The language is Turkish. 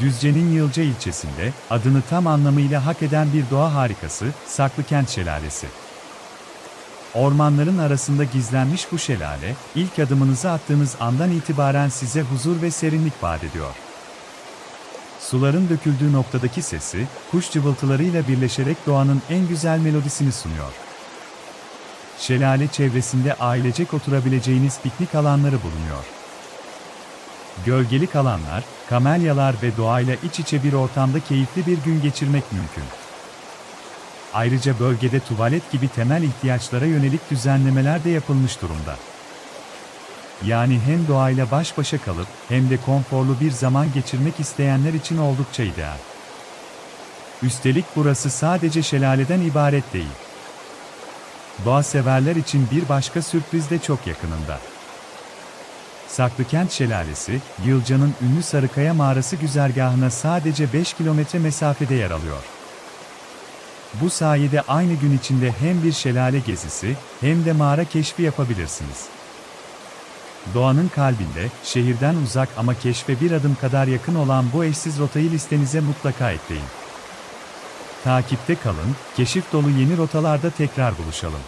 Düzce'nin Yılca ilçesinde, adını tam anlamıyla hak eden bir doğa harikası, Saklıkent Şelalesi. Ormanların arasında gizlenmiş bu şelale, ilk adımınızı attığınız andan itibaren size huzur ve serinlik vaat ediyor. Suların döküldüğü noktadaki sesi, kuş cıvıltılarıyla birleşerek doğanın en güzel melodisini sunuyor. Şelale çevresinde ailecek oturabileceğiniz piknik alanları bulunuyor. Gölgelik alanlar, kamelyalar ve doğayla iç içe bir ortamda keyifli bir gün geçirmek mümkün. Ayrıca bölgede tuvalet gibi temel ihtiyaçlara yönelik düzenlemeler de yapılmış durumda. Yani hem doğayla baş başa kalıp hem de konforlu bir zaman geçirmek isteyenler için oldukça ideal. Üstelik burası sadece şelaleden ibaret değil. Doğa severler için bir başka sürpriz de çok yakınında. Saklıkent Şelalesi, Yılca'nın ünlü Sarıkaya Mağarası güzergahına sadece 5 kilometre mesafede yer alıyor. Bu sayede aynı gün içinde hem bir şelale gezisi hem de mağara keşfi yapabilirsiniz. Doğanın kalbinde, şehirden uzak ama keşfe bir adım kadar yakın olan bu eşsiz rotayı listenize mutlaka ekleyin. Takipte kalın, keşif dolu yeni rotalarda tekrar buluşalım.